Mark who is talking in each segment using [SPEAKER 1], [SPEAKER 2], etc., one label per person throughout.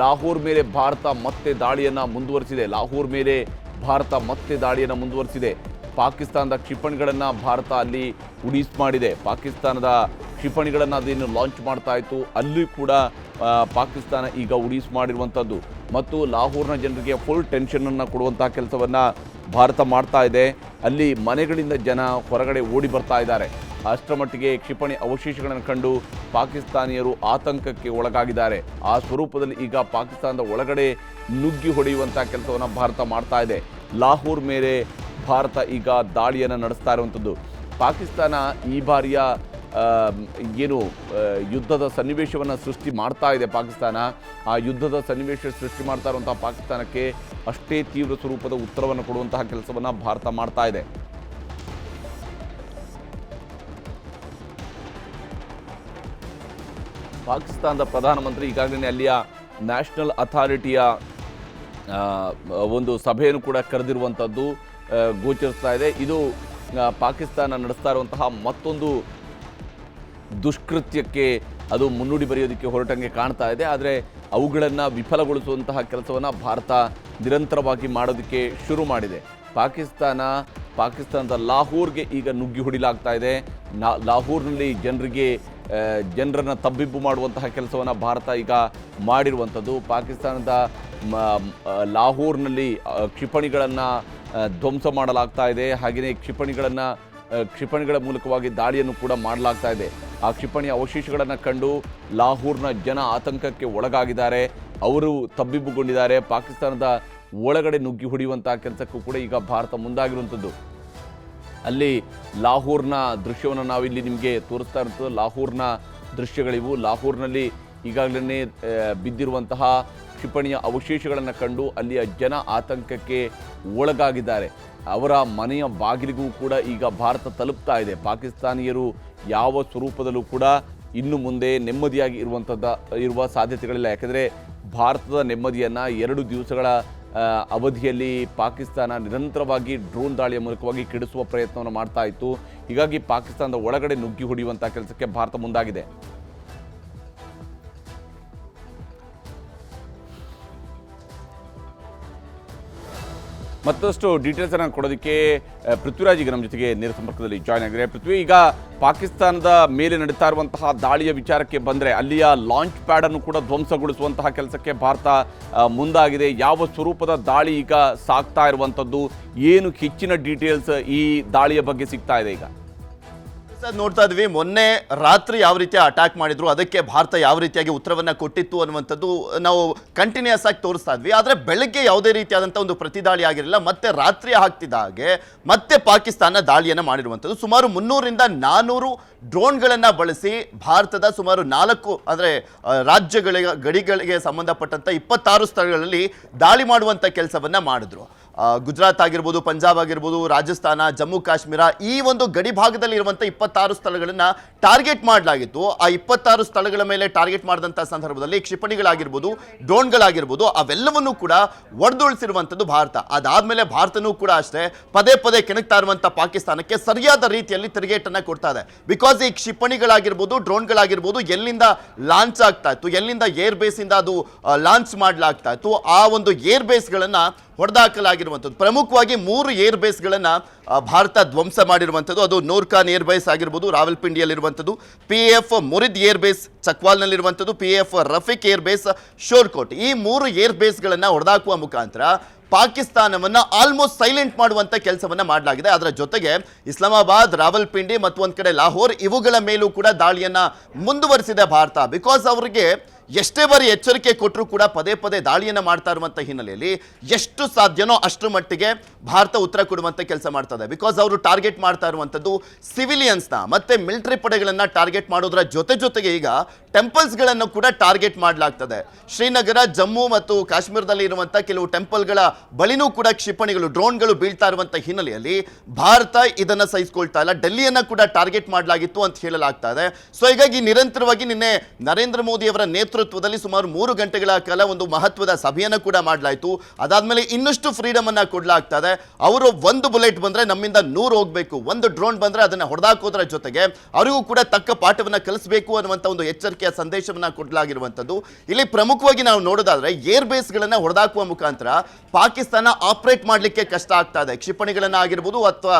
[SPEAKER 1] ಲಾಹೋರ್ ಮೇಲೆ ಭಾರತ ಮತ್ತೆ ದಾಳಿಯನ್ನು ಮುಂದುವರಿಸಿದೆ. ಲಾಹೋರ್ ಮೇಲೆ ಭಾರತ ಮತ್ತೆ ದಾಳಿಯನ್ನು ಮುಂದುವರಿಸಿದೆ. ಪಾಕಿಸ್ತಾನದ ಕ್ಷಿಪಣಿಗಳನ್ನು ಭಾರತ ಅಲ್ಲಿ ಉಡೀಸ್ ಮಾಡಿದೆ. ಪಾಕಿಸ್ತಾನದ ಕ್ಷಿಪಣಿಗಳನ್ನು ಅದೇನು ಲಾಂಚ್ ಮಾಡ್ತಾ ಇತ್ತು, ಅಲ್ಲಿ ಕೂಡ ಪಾಕಿಸ್ತಾನ ಈಗ ಉಡೀಸ್ ಮಾಡಿರುವಂಥದ್ದು ಮತ್ತು ಲಾಹೋರ್ನ ಜನರಿಗೆ ಫುಲ್ ಟೆನ್ಷನನ್ನು ಕೊಡುವಂಥ ಕೆಲಸವನ್ನು ಭಾರತ ಮಾಡ್ತಾ ಇದೆ. ಅಲ್ಲಿ ಮನೆಗಳಿಂದ ಜನ ಹೊರಗಡೆ ಓಡಿ ಬರ್ತಾ ಇದ್ದಾರೆ. ಅಷ್ಟರ ಮಟ್ಟಿಗೆ ಕ್ಷಿಪಣಿ ಅವಶೇಷಗಳನ್ನು ಕಂಡು ಪಾಕಿಸ್ತಾನಿಯರು ಆತಂಕಕ್ಕೆ ಒಳಗಾಗಿದ್ದಾರೆ. ಆ ಸ್ವರೂಪದಲ್ಲಿ ಈಗ ಪಾಕಿಸ್ತಾನದ ಒಳಗಡೆ ನುಗ್ಗಿ ಹೊಡೆಯುವಂಥ ಕೆಲಸವನ್ನು ಭಾರತ ಮಾಡ್ತಾ ಇದೆ. ಲಾಹೋರ್ ಮೇಲೆ ಭಾರತ ಈಗ ದಾಳಿಯನ್ನು ನಡೆಸ್ತಾ ಇರುವಂಥದ್ದು ಪಾಕಿಸ್ತಾನ ಈ ಬಾರಿಯ ಏನು ಯುದ್ಧದ ಸನ್ನಿವೇಶವನ್ನು ಸೃಷ್ಟಿ ಮಾಡ್ತಾ ಇದೆ ಪಾಕಿಸ್ತಾನ. ಆ ಯುದ್ಧದ ಸನ್ನಿವೇಶ ಸೃಷ್ಟಿ ಮಾಡ್ತಾ ಇರುವಂತಹ ಪಾಕಿಸ್ತಾನಕ್ಕೆ ಅಷ್ಟೇ ತೀವ್ರ ಸ್ವರೂಪದ ಉತ್ತರವನ್ನು ಕೊಡುವಂತಹ ಕೆಲಸವನ್ನು ಭಾರತ ಮಾಡ್ತಾ ಇದೆ. ಪಾಕಿಸ್ತಾನದ ಪ್ರಧಾನಮಂತ್ರಿ ಈಗಾಗಲೇ ಅಲ್ಲಿಯ ನ್ಯಾಷನಲ್ ಅಥಾರಿಟಿಯ ಒಂದು ಸಭೆಯನ್ನು ಕೂಡ ಕರೆದಿರುವಂಥದ್ದು ಗೋಚರಿಸ್ತಾ ಇದೆ. ಇದು ಪಾಕಿಸ್ತಾನ ನಡೆಸ್ತಾ ಇರುವಂತಹ ಮತ್ತೊಂದು ದುಷ್ಕೃತ್ಯಕ್ಕೆ ಅದು ಮುನ್ನುಡಿ ಬರೆಯೋದಕ್ಕೆ ಹೊರಟಂಗೆ ಕಾಣ್ತಾ ಇದೆ. ಆದರೆ ಅವುಗಳನ್ನು ವಿಫಲಗೊಳಿಸುವಂತಹ ಕೆಲಸವನ್ನು ಭಾರತ ನಿರಂತರವಾಗಿ ಮಾಡೋದಕ್ಕೆ ಶುರು ಮಾಡಿದೆ. ಪಾಕಿಸ್ತಾನ ಪಾಕಿಸ್ತಾನದ ಲಾಹೋರ್ಗೆ ಈಗ ನುಗ್ಗಿ ಹೊಡಿಲಾಗ್ತಾ ಇದೆ. ನಾ, ಲಾಹೋರ್ನಲ್ಲಿ ಜನರಿಗೆ ಜನರನ್ನು ತಬ್ಬಿಬ್ಬು ಮಾಡುವಂತಹ ಕೆಲಸವನ್ನು ಭಾರತ ಈಗ ಮಾಡಿರುವಂಥದ್ದು. ಪಾಕಿಸ್ತಾನದ ಲಾಹೋರ್ನಲ್ಲಿ ಕ್ಷಿಪಣಿಗಳನ್ನು ಧ್ವಂಸ ಮಾಡಲಾಗ್ತಾ ಇದೆ. ಹಾಗೆಯೇ ಕ್ಷಿಪಣಿಗಳನ್ನು ಕ್ಷಿಪಣಿಗಳ ಮೂಲಕವಾಗಿ ದಾಳಿಯನ್ನು ಕೂಡ ಮಾಡಲಾಗ್ತಾ ಇದೆ. ಆ ಕ್ಷಿಪಣಿ ಅವಶೇಷಗಳನ್ನು ಕಂಡು ಲಾಹೋರ್ನ ಜನ ಆತಂಕಕ್ಕೆ ಒಳಗಾಗಿದ್ದಾರೆ. ಅವರು ತಬ್ಬಿಬ್ಬುಗೊಂಡಿದ್ದಾರೆ. ಪಾಕಿಸ್ತಾನದ ಒಳಗಡೆ ನುಗ್ಗಿ ಹೊಡೆಯುವಂತಹ ಕೆಲಸಕ್ಕೂ ಕೂಡ ಈಗ ಭಾರತ ಮುಂದಾಗಿರುವಂಥದ್ದು. ಅಲ್ಲಿ ಲಾಹೋರ್ನ ದೃಶ್ಯವನ್ನು ನಾವಿಲ್ಲಿ ನಿಮಗೆ ತೋರಿಸ್ತಾ ಇರ್ತದೆ ಲಾಹೋರ್ನ ದೃಶ್ಯಗಳಿವು. ಲಾಹೋರ್ನಲ್ಲಿ ಈಗಾಗಲೇ ಬಿದ್ದಿರುವಂತಹ ಕ್ಷಿಪಣಿಯ ಅವಶೇಷಗಳನ್ನು ಕಂಡು ಅಲ್ಲಿಯ ಜನ ಆತಂಕಕ್ಕೆ ಒಳಗಾಗಿದ್ದಾರೆ. ಅವರ ಮನೆಯ ಬಾಗಿಲಿಗೂ ಕೂಡ ಈಗ ಭಾರತ ತಲುಪ್ತಾ ಇದೆ. ಪಾಕಿಸ್ತಾನಿಯರು ಯಾವ ಸ್ವರೂಪದಲ್ಲೂ ಕೂಡ ಇನ್ನು ಮುಂದೆ ನೆಮ್ಮದಿಯಾಗಿ ಇರುವಂಥದ್ದು, ಇರುವ ಸಾಧ್ಯತೆಗಳಿಲ್ಲ. ಯಾಕೆಂದರೆ ಭಾರತದ ನೆಮ್ಮದಿಯನ್ನು ಎರಡು ದಿವಸಗಳ ಅವಧಿಯಲ್ಲಿ ಪಾಕಿಸ್ತಾನ ನಿರಂತರವಾಗಿ ಡ್ರೋನ್ ದಾಳಿಯ ಮೂಲಕವಾಗಿ ಕೆಡಿಸುವ ಪ್ರಯತ್ನವನ್ನು ಮಾಡ್ತಾ ಇತ್ತು. ಹೀಗಾಗಿ ಪಾಕಿಸ್ತಾನದ ಒಳಗಡೆ ನುಗ್ಗಿ ಹೊಡೆಯುವಂಥ ಕೆಲಸಕ್ಕೆ ಭಾರತ ಮುಂದಾಗಿದೆ. ಮತ್ತಷ್ಟು ಡೀಟೇಲ್ಸ್ ಅನ್ನು ಕೊಡೋದಕ್ಕೆ ಪೃಥ್ವಿರಾಜ್ ಈಗ ನಮ್ಮ ಜೊತೆಗೆ ನೇರ ಸಂಪರ್ಕದಲ್ಲಿ ಜಾಯ್ನ್ ಆಗಿದೆ ಪೃಥ್ವಿ, ಈಗ ಪಾಕಿಸ್ತಾನದ ಮೇಲೆ ನಡೀತಾ ಇರುವಂತಹ ದಾಳಿಯ ವಿಚಾರಕ್ಕೆ ಬಂದರೆ ಅಲ್ಲಿಯ ಲಾಂಚ್ ಪ್ಯಾಡ್ ಅನ್ನು ಕೂಡ ಧ್ವಂಸಗೊಳಿಸುವಂತಹ ಕೆಲಸಕ್ಕೆ ಭಾರತ ಮುಂದಾಗಿದೆ. ಯಾವ ಸ್ವರೂಪದ ದಾಳಿ ಈಗ ಸಾಕ್ತಾ ಇರುವಂಥದ್ದು? ಏನು ಹೆಚ್ಚಿನ ಡೀಟೇಲ್ಸ್ ಈ ದಾಳಿಯ ಬಗ್ಗೆ ಸಿಗ್ತಾ ಇದೆ ಈಗ?
[SPEAKER 2] ನೋಡ್ತಾ ಇದ್ವಿ. ಮೊನ್ನೆ ರಾತ್ರಿ ಯಾವ ರೀತಿ ಅಟ್ಯಾಕ್ ಮಾಡಿದ್ರು, ಅದಕ್ಕೆ ಭಾರತ ಯಾವ ರೀತಿಯಾಗಿ ಉತ್ತರವನ್ನ ಕೊಟ್ಟಿತ್ತು ಅನ್ನುವಂಥದ್ದು ನಾವು ಕಂಟಿನ್ಯೂಸ್ ಆಗಿ ತೋರಿಸ್ತಾ ಇದ್ವಿ. ಆದ್ರೆ ಬೆಳಗ್ಗೆ ಯಾವುದೇ ರೀತಿಯಾದಂಥ ಒಂದು ಪ್ರತಿದಾಳಿ ಆಗಿರಲಿಲ್ಲ. ಮತ್ತೆ ರಾತ್ರಿ ಆಗ್ತಿದ್ದ ಹಾಗೆ ಮತ್ತೆ ಪಾಕಿಸ್ತಾನ ದಾಳಿಯನ್ನ ಮಾಡಿರುವಂಥದ್ದು. ಸುಮಾರು ಮುನ್ನೂರಿಂದ ನಾನೂರು ಡ್ರೋನ್ಗಳನ್ನ ಬಳಸಿ ಭಾರತದ ಸುಮಾರು ನಾಲ್ಕು, ಅಂದ್ರೆ ರಾಜ್ಯಗಳಿಗೆ, ಗಡಿಗಳಿಗೆ ಸಂಬಂಧಪಟ್ಟಂತ ಇಪ್ಪತ್ತಾರು ಸ್ಥಳಗಳಲ್ಲಿ ದಾಳಿ ಮಾಡುವಂತ ಕೆಲಸವನ್ನ ಮಾಡಿದ್ರು. ಗುಜರಾತ್ ಆಗಿರ್ಬೋದು, ಪಂಜಾಬ್ ಆಗಿರ್ಬೋದು, ರಾಜಸ್ಥಾನ, ಜಮ್ಮು, ಕಾಶ್ಮೀರ ಈ ಒಂದು ಗಡಿ ಭಾಗದಲ್ಲಿ ಇರುವಂಥ ಇಪ್ಪತ್ತಾರು ಸ್ಥಳಗಳನ್ನ ಟಾರ್ಗೆಟ್ ಮಾಡಲಾಗಿತ್ತು. ಆ ಇಪ್ಪತ್ತಾರು ಸ್ಥಳಗಳ ಮೇಲೆ ಟಾರ್ಗೆಟ್ ಮಾಡಿದಂಥ ಸಂದರ್ಭದಲ್ಲಿ ಕ್ಷಿಪಣಿಗಳಾಗಿರ್ಬೋದು, ಡ್ರೋನ್ಗಳಾಗಿರ್ಬೋದು, ಅವೆಲ್ಲವನ್ನೂ ಕೂಡ ಒಡೆದುಳಿಸಿರುವಂಥದ್ದು ಭಾರತ. ಅದಾದ್ಮೇಲೆ ಭಾರತನೂ ಕೂಡ ಅಷ್ಟೇ ಪದೇ ಪದೇ ಕೆಣಕ್ತಾ ಇರುವಂಥ ಪಾಕಿಸ್ತಾನಕ್ಕೆ ಸರಿಯಾದ ರೀತಿಯಲ್ಲಿ ತಿರುಗೇಟನ್ನು ಕೊಡ್ತಾ ಇದೆ. ಬಿಕಾಸ್ ಈ ಕ್ಷಿಪಣಿಗಳಾಗಿರ್ಬೋದು, ಡ್ರೋನ್ಗಳಾಗಿರ್ಬೋದು ಎಲ್ಲಿಂದ ಲಾಂಚ್ ಆಗ್ತಾ ಇತ್ತು, ಎಲ್ಲಿಂದ ಏರ್ ಬೇಸ್ ಇಂದ ಅದು ಲಾಂಚ್ ಮಾಡಲಾಗ್ತಾ ಇತ್ತು, ಆ ಒಂದು ಏರ್ ಬೇಸ್ಗಳನ್ನ ಹೊಡೆದಾಕಲಾಗಿರುವಂಥದ್ದು. ಪ್ರಮುಖವಾಗಿ ಮೂರು ಏರ್ ಬೇಸ್ಗಳನ್ನು ಭಾರತ ಧ್ವಂಸ ಮಾಡಿರುವಂಥದ್ದು. ಅದು ನೂರ್ಖಾನ್ ಏರ್ ಬೇಸ್ ಆಗಿರ್ಬೋದು, ರಾವಲ್ಪಿಂಡಿಯಲ್ಲಿರುವಂಥದ್ದು. P F Murid air base ಚಕ್ವಾಲ್ನಲ್ಲಿರುವಂಥದ್ದು. P F Rafiqui air base Shorkot. ಈ ಮೂರು ಏರ್ ಬೇಸ್ಗಳನ್ನು ಹೊಡೆದಾಕುವ ಮುಖಾಂತರ ಪಾಕಿಸ್ತಾನವನ್ನು ಆಲ್ಮೋಸ್ಟ್ ಸೈಲೆಂಟ್ ಮಾಡುವಂಥ ಕೆಲಸವನ್ನು ಮಾಡಲಾಗಿದೆ. ಅದರ ಜೊತೆಗೆ ಇಸ್ಲಾಮಾಬಾದ್, ರಾವಲ್ಪಿಂಡಿ ಮತ್ತು ಒಂದು ಕಡೆ ಲಾಹೋರ್, ಇವುಗಳ ಮೇಲೂ ಕೂಡ ದಾಳಿಯನ್ನು ಮುಂದುವರಿಸಿದೆ ಭಾರತ. ಬಿಕಾಸ್ ಅವರಿಗೆ ಎಷ್ಟೇ ಬಾರಿ ಎಚ್ಚರಿಕೆ ಕೊಟ್ಟರೂ ಕೂಡ ಪದೇ ಪದೇ ದಾಳಿಯನ್ನ ಮಾಡ್ತಾ ಇರುವಂಥ ಹಿನ್ನೆಲೆಯಲ್ಲಿ ಎಷ್ಟು ಸಾಧ್ಯನೋ ಅಷ್ಟು ಮಟ್ಟಿಗೆ ಭಾರತ ಉತ್ತರ ಕೊಡುವಂಥ ಕೆಲಸ ಮಾಡ್ತದೆ ಬಿಕಾಸ್ ಅವರು ಟಾರ್ಗೆಟ್ ಮಾಡ್ತಾ ಇರುವಂಥದ್ದು ಸಿವಿಲಿಯನ್ಸ್ನ ಮತ್ತೆ ಮಿಲಿಟರಿ ಪಡೆಗಳನ್ನ ಟಾರ್ಗೆಟ್ ಮಾಡೋದ್ರ ಜೊತೆ ಜೊತೆಗೆ ಈಗ ಟೆಂಪಲ್ಸ್ಗಳನ್ನು ಕೂಡ ಟಾರ್ಗೆಟ್ ಮಾಡಲಾಗ್ತದೆ. ಶ್ರೀನಗರ, ಜಮ್ಮು ಮತ್ತು ಕಾಶ್ಮೀರದಲ್ಲಿ ಇರುವಂಥ ಕೆಲವು ಟೆಂಪಲ್ಗಳ ಬಳಿನೂ ಕೂಡ ಕ್ಷಿಪಣಿಗಳು ಡ್ರೋನ್ಗಳು ಬೀಳ್ತಾ ಇರುವಂಥ ಹಿನ್ನೆಲೆಯಲ್ಲಿ ಭಾರತ ಇದನ್ನ ಸಹಿಸ್ಕೊಳ್ತಾ ಇಲ್ಲ. ಡೆಲ್ಲಿಯನ್ನ ಕೂಡ ಟಾರ್ಗೆಟ್ ಮಾಡಲಾಗಿತ್ತು ಅಂತ ಹೇಳಲಾಗ್ತಾ ಇದೆ. ಸೊ ಹೀಗಾಗಿ ನಿರಂತರವಾಗಿ ನಿನ್ನೆ ನರೇಂದ್ರ ಮೋದಿ ಅವರ ನೇತೃತ್ವ ನೇತೃತ್ವದಲ್ಲಿ ಸುಮಾರು ಮೂರು ಗಂಟೆಗಳ ಕಾಲ ಒಂದು ಮಹತ್ವದ ಸಭೆಯನ್ನು ಕೂಡ ಮಾಡಲಾಯಿತು. ಅದಾದ್ಮೇಲೆ ಇನ್ನಷ್ಟು ಫ್ರೀಡಮ್ ಅನ್ನ ಕೊಡ್ಲಾಗ್ತಾ ಇದೆ ಅವರು ಒಂದು ಬುಲೆಟ್ ಬಂದ್ರೆ ನಮ್ಮಿಂದ ನೂರು ಹೋಗಬೇಕು, ಒಂದು ಡ್ರೋನ್ ಬಂದ್ರೆ ಅದನ್ನ ಹೊಡೆದಾಕೋದ್ರ ಜೊತೆಗೆ ಅವರಿಗೂ ಕೂಡ ತಕ್ಕ ಪಾಠವನ್ನ ಕಲಿಸಬೇಕು ಅನ್ನುವಂತ ಒಂದು ಎಚ್ಚರಿಕೆಯ ಸಂದೇಶವನ್ನ ಕೊಡಲಾಗಿರುವಂತದ್ದು ಇಲ್ಲಿ ಪ್ರಮುಖವಾಗಿ ನಾವು ನೋಡೋದಾದ್ರೆ ಏರ್ ಬೇಸ್ ಗಳನ್ನ ಹೊಡೆದಾಕುವ ಮುಖಾಂತರ ಪಾಕಿಸ್ತಾನ ಆಪರೇಟ್ ಮಾಡಲಿಕ್ಕೆ ಕಷ್ಟ ಆಗ್ತಾ ಇದೆ ಕ್ಷಿಪಣಿಗಳನ್ನ ಆಗಿರ್ಬೋದು ಅಥವಾ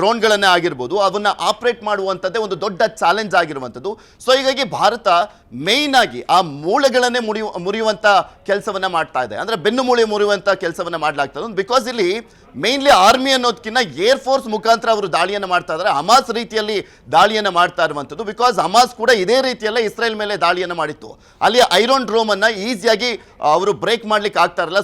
[SPEAKER 2] ಡ್ರೋನ್ಗಳನ್ನ ಆಗಿರ್ಬೋದು ಅವನ್ನ ಆಪರೇಟ್ ಮಾಡುವಂಥದ್ದೇ ಒಂದು ದೊಡ್ಡ ಚಾಲೆಂಜ್ ಆಗಿರುವಂಥದ್ದು. ಸೊ ಹೀಗಾಗಿ ಭಾರತ ಮೇಯ್ನ್ ಆಗಿ ಮೂಳೆಗಳನ್ನೇ ಮುರಿಯು ಮುರಿಯುವಂಥ ಕೆಲಸವನ್ನು ಮಾಡ್ತಾ ಇದೆ. ಅಂದರೆ ಬೆನ್ನು ಮೂಳೆ ಮುರಿಯುವಂಥ ಕೆಲಸವನ್ನು ಮಾಡಲಾಗ್ತದೆ. ಬಿಕಾಸ್ ಇಲ್ಲಿ ಮೇನ್ಲಿ ಆರ್ಮಿ ಅನ್ನೋದಕ್ಕಿಂತ ಏರ್ ಫೋರ್ಸ್ ಮುಖಾಂತರ ಅವರು ದಾಳಿಯನ್ನು ಮಾಡ್ತಾ ಇದ್ದಾರೆ ಹಮಾಸ್ ರೀತಿಯಲ್ಲಿ ದಾಳಿಯನ್ನು ಮಾಡ್ತಾ ಇರುವಂಥದ್ದು. ಬಿಕಾಸ್ ಹಮಾಸ್ ಕೂಡ ಇದೇ ರೀತಿಯಲ್ಲ ಇಸ್ರೇಲ್ ಮೇಲೆ ದಾಳಿಯನ್ನು ಮಾಡಿತ್ತು. ಅಲ್ಲಿ ಐರನ್ ಡ್ರೋಮ್ ಅನ್ನ ಈಸಿಯಾಗಿ ಅವರು ಬ್ರೇಕ್ ಮಾಡ್ಲಿಕ್ಕೆ ಆಗ್ತಾ ಇರಲ್ಲ.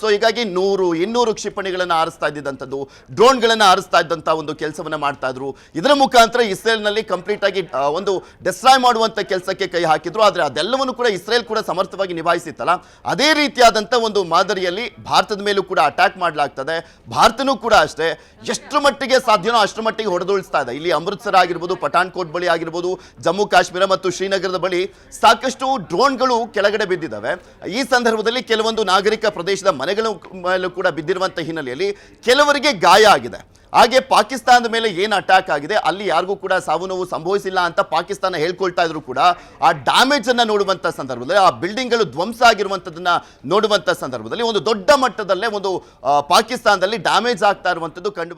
[SPEAKER 2] ಸೊ ಹೀಗಾಗಿ ನೂರು, ಇನ್ನೂರು ಕ್ಷಿಪಣಿಗಳನ್ನು ಆರಿಸ್ತಾ ಇದ್ದಂಥದ್ದು ಡ್ರೋನ್ಗಳನ್ನು ಆರಿಸ್ತಾ ಇದ್ದಂಥ ಒಂದು ಕೆಲಸವನ್ನು ಮಾಡ್ತಾ ಇದ್ರು. ಇದರ ಮುಖಾಂತರ ಇಸ್ರೇಲ್ನಲ್ಲಿ ಕಂಪ್ಲೀಟ್ ಆಗಿ ಒಂದು ಡಿಸ್ಟ್ರಾಯ್ ಮಾಡುವಂತ ಕೆಲಸಕ್ಕೆ ಕೈ ಹಾಕಿದ್ರು. ಆದರೆ ಅದೆಲ್ಲವನ್ನು ಕೂಡ ಇಸ್ರೇಲ್ ಕೂಡ ಸಮರ್ಥವಾಗಿ ನಿಭಾಯಿಸಿತ್ತಲ್ಲ. ಅದೇ ರೀತಿಯಾದಂಥ ಒಂದು ಮಾದರಿಯಲ್ಲಿ ಭಾರತದ ಮೇಲೂ ಕೂಡ ಅಟ್ಯಾಕ್ ಮಾಡಲಾಗ್ತದೆ. ಭಾರತನೂ ಕೂಡ ಅಷ್ಟೇ ಎಷ್ಟು ಮಟ್ಟಿಗೆ ಸಾಧ್ಯನೋ ಅಷ್ಟರ ಮಟ್ಟಿಗೆ ಹೊಡೆದುಳಿಸ್ತಾ ಇದೆ. ಇಲ್ಲಿ ಅಮೃತ್ಸರ ಆಗಿರ್ಬೋದು ಪಠಾಣ್ಕೋಟ್ ಬಳಿ ಆಗಿರ್ಬೋದು, ಜಮ್ಮು ಕಾಶ್ಮೀರ ಮತ್ತು ಶ್ರೀನಗರದ ಬಳಿ ಸಾಕಷ್ಟು ಡ್ರೋನ್ಗಳು ಕೆಳಗಡೆ ಬಿದ್ದಿದ್ದಾವೆ. ಈ ಸಂದರ್ಭದಲ್ಲಿ ಕೆಲವೊಂದು ನಾಗರಿಕ ಪ್ರದೇಶದ ಮನೆಗಳ ಮೇಲೂ ಕೂಡ ಬಿದ್ದಿರುವಂತ ಹಿನ್ನೆಲೆಯಲ್ಲಿ ಕೆಲವರಿಗೆ ಗಾಯ ಆಗಿದೆ. ಹಾಗೆ ಪಾಕಿಸ್ತಾನದ ಮೇಲೆ ಏನು ಅಟ್ಯಾಕ್ ಆಗಿದೆ, ಅಲ್ಲಿ ಯಾರಿಗೂ ಕೂಡ ಸಾವು ನೋವು ಸಂಭವಿಸಿಲ್ಲ ಅಂತ ಪಾಕಿಸ್ತಾನ ಹೇಳ್ಕೊಳ್ತಾ ಇದ್ರು ಕೂಡ ಆ ಡ್ಯಾಮೇಜ್ ಅನ್ನ ನೋಡುವಂತ ಸಂದರ್ಭದಲ್ಲಿ, ಆ ಬಿಲ್ಡಿಂಗ್ಗಳು ಧ್ವಂಸ ಆಗಿರುವಂತದನ್ನ ನೋಡುವಂತ ಸಂದರ್ಭದಲ್ಲಿ, ಒಂದು ದೊಡ್ಡ ಮಟ್ಟದಲ್ಲೇ ಒಂದು ಪಾಕಿಸ್ತಾನದಲ್ಲಿ ಡ್ಯಾಮೇಜ್ ಆಗ್ತಾ ಇರುವಂತದ್ದು ಕಂಡು